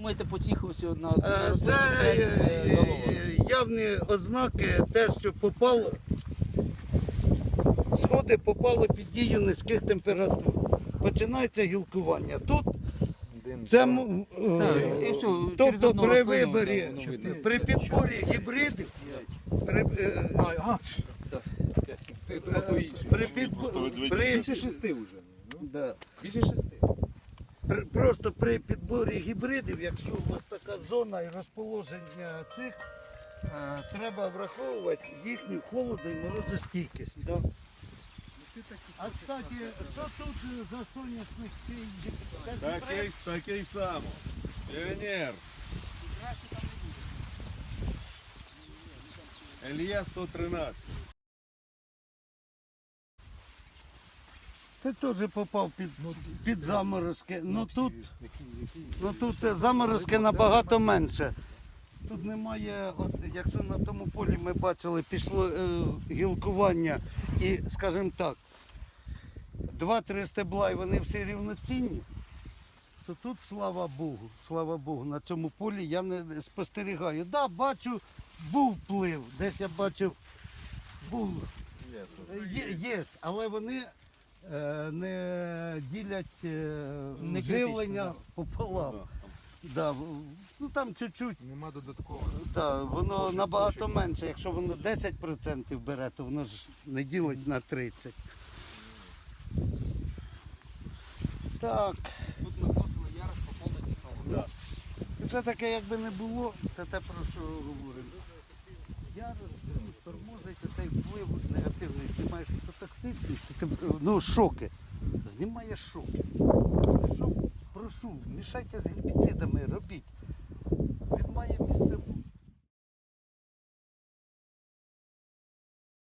думаєте, по цих ось на, Е, Це е, е, явні ознаки, те, що попало, сходи попали під дію низьких температур. Починається гілкування. Тут це тобто при виборі, при підборі гібридів, при, е, Ага. при, підбо- при, Більше шести вже. Да. більше шести. При- Просто при підборі гібридів, якщо у вас така зона і розположення цих, е, треба враховувати їхню холодо і морозостійкість. А кстати, що тут е, за соняшник цей? Такий, такий само. Піонер. Ельє 113. Це теж попав під, під заморозки. Ну тут, ну тут е, заморозки набагато менше. Тут немає, от якщо на тому полі ми бачили, пішло е, гілкування і, скажімо так, два-три стебла і вони всі рівноцінні, то тут, слава Богу, слава Богу, на цьому полі я не спостерігаю. Так, да, бачу, був вплив, десь я бачив, був Є, є, але вони не ділять е, Не живлення критично, пополам. Да. в- ну там чуть-чуть, Нема додаткового. да, воно набагато менше. Якщо воно 10% бере, то воно ж не ділить на 30%. Так, Тут ми косили ярос по повній Да. це таке, якби не було, це те про що говоримо. Я ну, позиції, ти ну, шоки. Знімає шоки. Прошу, прошу, мішайте з гербіцидами, робіть. Він має місце.